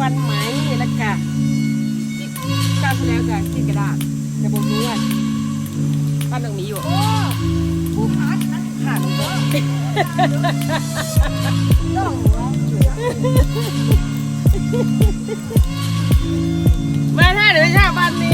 ฟันไหมแล้วก็ที่ก้าวแล้วก็ที่กระดาษจะบ่มนวดปั้นตรงนี้อยู่ผู้ขาดนะขาดต้องมาถ้าเดี๋ยวชาบ้านนี้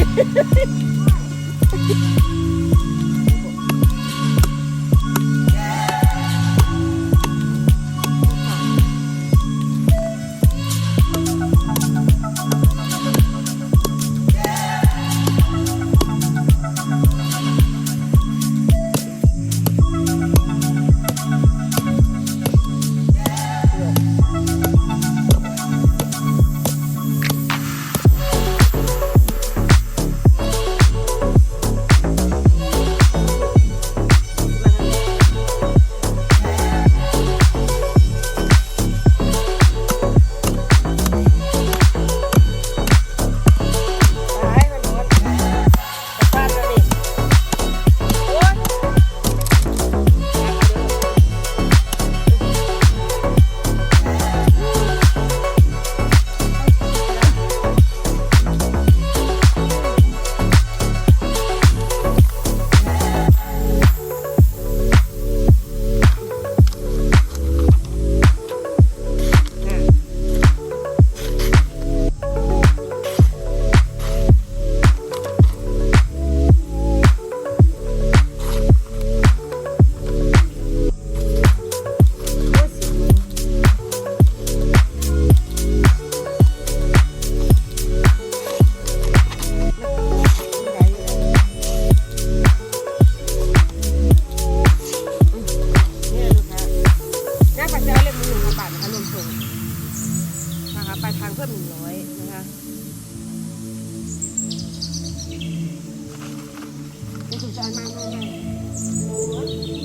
ปลายทางเพิ่มหนึ่งร้อยนะคะคุณจมามามา